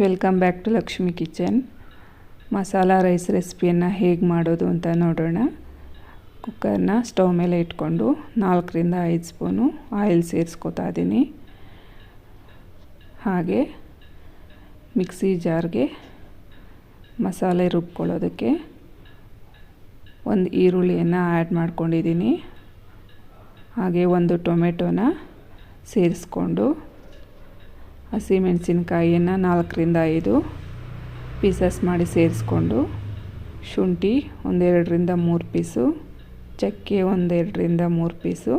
Welcome back to Lakshmi kitchen. Masala rice ರೆಸಿಪಿಯನ್ನು ಹೇಗೆ ಮಾಡೋದು ಅಂತ ನೋಡೋಣ. ಕುಕ್ಕರ್ನ ಸ್ಟವ್ ಮೇಲೆ ಇಟ್ಕೊಂಡು ನಾಲ್ಕರಿಂದ ಐದು ಸ್ಪೂನು ಆಯಿಲ್ ಸೇರಿಸ್ಕೊತಾ ಇದ್ದೀನಿ ಹಾಗೆ ಮಿಕ್ಸಿ ಜಾರ್ಗೆ ಮಸಾಲೆ ರುಬ್ಕೊಳ್ಳೋದಕ್ಕೆ ಒಂದು ಈರುಳ್ಳಿಯನ್ನು ಆ್ಯಡ್ ಮಾಡ್ಕೊಂಡಿದ್ದೀನಿ ಹಾಗೆ ಒಂದು ಟೊಮೆಟೊನ ಸೇರಿಸ್ಕೊಂಡು ಹಸಿಮೆಣಸಿನ್ಕಾಯಿಯನ್ನು ನಾಲ್ಕರಿಂದ ಐದು ಪೀಸಸ್ ಮಾಡಿ ಸೇರಿಸ್ಕೊಂಡು ಶುಂಠಿ ಒಂದೆರಡರಿಂದ ಮೂರು ಪೀಸು ಚಕ್ಕೆ ಒಂದೆರಡರಿಂದ ಮೂರು ಪೀಸು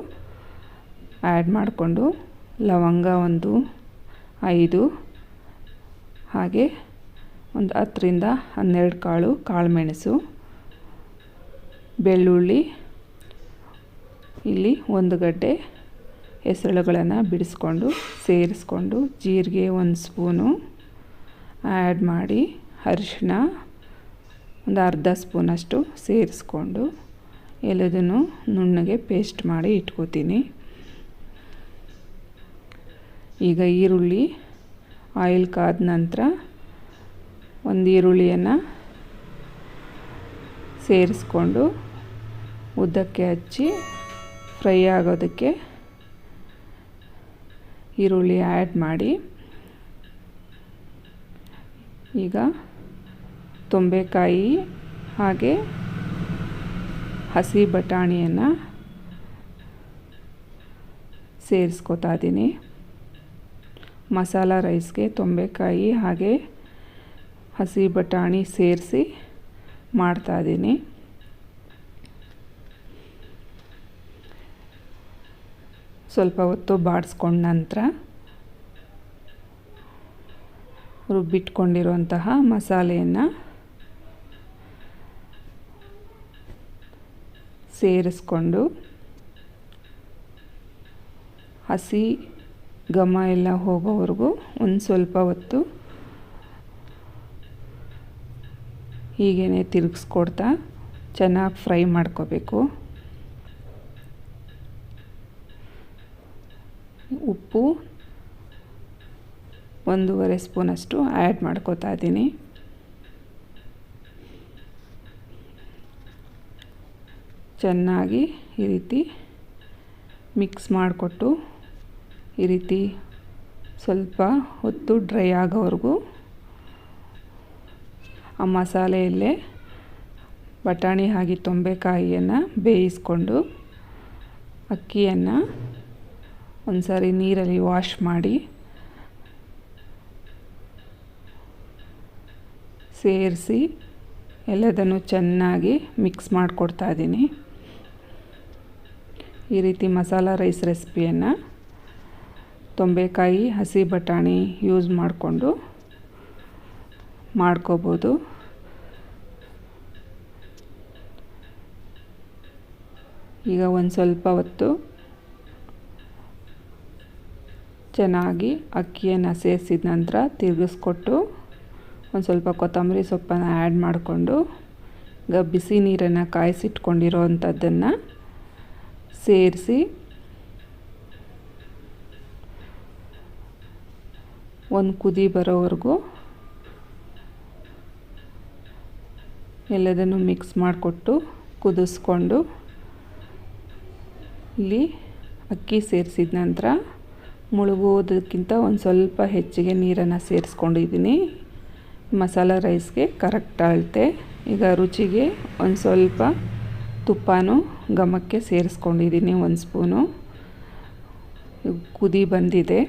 ಆ್ಯಡ್ ಮಾಡಿಕೊಂಡು ಲವಂಗ ಒಂದು ಐದು, ಹಾಗೆ ಒಂದು ಹತ್ತರಿಂದ ಹನ್ನೆರಡು ಕಾಳು ಕಾಳುಮೆಣಸು, ಬೆಳ್ಳುಳ್ಳಿ, ಇಲ್ಲಿ ಒಂದು ಗಡ್ಡೆ ಹೆಸರುಗಳನ್ನು ಬಿಡಿಸ್ಕೊಂಡು, ಸೇರಿಸ್ಕೊಂಡು, ಜೀರಿಗೆ ಒಂದು ಸ್ಪೂನು ಆ್ಯಡ್ ಮಾಡಿ ಅರಿಶಿನ ಒಂದು ಅರ್ಧ ಸ್ಪೂನಷ್ಟು ಸೇರಿಸ್ಕೊಂಡು ಎಲ್ಲದನ್ನು ನುಣ್ಣಗೆ ಪೇಸ್ಟ್ ಮಾಡಿ ಇಟ್ಕೋತೀನಿ. ಈಗ ಈರುಳ್ಳಿ ಆಯಿಲ್ ಕಾದ ನಂತರ ಒಂದು ಈರುಳ್ಳಿಯನ್ನು ಸೇರಿಸ್ಕೊಂಡು, ಉದ್ದಕ್ಕೆ ಹಚ್ಚಿ ಫ್ರೈ ಆಗೋದಕ್ಕೆ ಈರುಳ್ಳಿ ಆ್ಯಡ್ ಮಾಡಿ. ಈಗ ತೊಂಬೆಕಾಯಿ ಹಾಗೆ ಹಸಿ ಬಟಾಣಿಯನ್ನು ಸೇರಿಸ್ಕೊತಾ ಇದ್ದೀನಿ ಮಸಾಲ ರೈಸ್ಗೆ ತೊಂಬೆಕಾಯಿ ಹಾಗೆ ಹಸಿ ಬಟಾಣಿ ಸೇರಿಸಿ ಮಾಡ್ತಾಯಿದ್ದೀನಿ ಸ್ವಲ್ಪ ಹೊತ್ತು ಬಾಡಿಸ್ಕೊಂಡ ನಂತರ ರುಬ್ಬಿಟ್ಕೊಂಡಿರುವಂತಹ ಮಸಾಲೆಯನ್ನು ಸೇರಿಸ್ಕೊಂಡು ಹಸಿ ಘಮ ಎಲ್ಲ ಹೋಗೋವರೆಗೂ ಒಂದು ಸ್ವಲ್ಪ ಹೊತ್ತು ಹೀಗೇ ತಿರುಗಿಸ್ಕೊಡ್ತಾ ಚೆನ್ನಾಗಿ ಫ್ರೈ ಮಾಡ್ಕೋಬೇಕು. ಉಪ್ಪು, ಒಂದೂವರೆ ಸ್ಪೂನಷ್ಟು ಆ್ಯಡ್ ಮಾಡ್ಕೋತಾ ಇದ್ದೀನಿ. ಚೆನ್ನಾಗಿ ಈ ರೀತಿ ಮಿಕ್ಸ್ ಮಾಡಿಕೊಟ್ಟು ಈ ರೀತಿ ಸ್ವಲ್ಪ ಹೊತ್ತು ಡ್ರೈ ಆಗೋವರೆಗೂ ಆ ಮಸಾಲೆಯಲ್ಲೇ ಬಟಾಣಿ ಹಾಗೆ ತೊಂಬೆಕಾಯಿಯನ್ನು ಬೇಯಿಸ್ಕೊಂಡು ಅಕ್ಕಿಯನ್ನು ಒಂದು ಸಾರಿ ನೀರಲ್ಲಿ ವಾಶ್ ಮಾಡಿ ಸೇರಿಸಿ ಎಲ್ಲದನ್ನು ಚೆನ್ನಾಗಿ ಮಿಕ್ಸ್ ಮಾಡಿಕೊಡ್ತಾ ಇದ್ದೀನಿ. ಈ ರೀತಿ ಮಸಾಲ ರೈಸ್ ರೆಸಿಪಿಯನ್ನು ತೊಂಬೆಕಾಯಿ, ಹಸಿ ಬಟಾಣಿ ಯೂಸ್ ಮಾಡಿಕೊಂಡು ಮಾಡ್ಕೋಬೋದು. ಈಗ ಒಂದು ಸ್ವಲ್ಪ ಹೊತ್ತು ಚೆನ್ನಾಗಿ ಅಕ್ಕಿಯನ್ನು ಸೇರಿಸಿದ ನಂತರ ತಿರುಗಿಸ್ಕೊಟ್ಟು ಒಂದು ಸ್ವಲ್ಪ ಕೊತ್ತಂಬರಿ ಸೊಪ್ಪನ್ನು ಆ್ಯಡ್ ಮಾಡಿಕೊಂಡು ಈಗ ಬಿಸಿ ನೀರನ್ನು ಕಾಯಿಸಿಟ್ಕೊಂಡಿರೋ ಅಂಥದ್ದನ್ನು ಸೇರಿಸಿ ಒಂದು ಕುದಿ ಬರೋವರೆಗೂ ಎಲ್ಲದನ್ನು ಮಿಕ್ಸ್ ಮಾಡಿಕೊಟ್ಟು ಕುದಿಸ್ಕೊಂಡು ಇಲ್ಲಿ ಅಕ್ಕಿ ಸೇರಿಸಿದ ನಂತರ ಮುಳುಗೋದಕ್ಕಿಂತ ಒಂದು ಸ್ವಲ್ಪ ಹೆಚ್ಚಿಗೆ ನೀರನ್ನು ಸೇರಿಸ್ಕೊಂಡಿದ್ದೀನಿ. ಮಸಾಲ ರೈಸ್ಗೆ ಕರೆಕ್ಟ್ ಅಳತೆ. ಈಗ ರುಚಿಗೆ ಒಂದು ಸ್ವಲ್ಪ ತುಪ್ಪನೂ ಘಮಕ್ಕೆ ಸೇರಿಸ್ಕೊಂಡಿದ್ದೀನಿ, ಒಂದು ಸ್ಪೂನು. ಕುದಿ ಬಂದಿದೆ.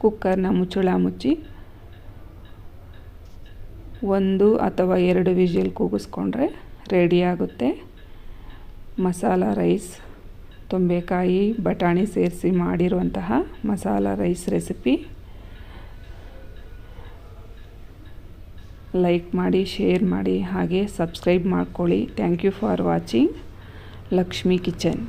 ಕುಕ್ಕರ್ನ ಮುಚ್ಚಳ ಮುಚ್ಚಿ ಒಂದು ಅಥವಾ ಎರಡು ವಿಜಿಲ್ ಕೂಗಿಸ್ಕೊಂಡ್ರೆ ರೆಡಿಯಾಗುತ್ತೆ ಮಸಾಲ ರೈಸ್ ತೊಂಬೆಕಾಯಿ, ಬಟಾಣಿ ಸೇರಿಸಿ ಮಾಡಿರುವಂತಹ ಮಸಾಲ ರೈಸ್ ರೆಸಿಪಿ. ಲೈಕ್ ಮಾಡಿ, ಶೇರ್ ಮಾಡಿ, ಹಾಗೆ ಸಬ್ಸ್ಕ್ರೈಬ್ ಮಾಡ್ಕೊಳ್ಳಿ. Thank you for watching Lakshmi kitchen.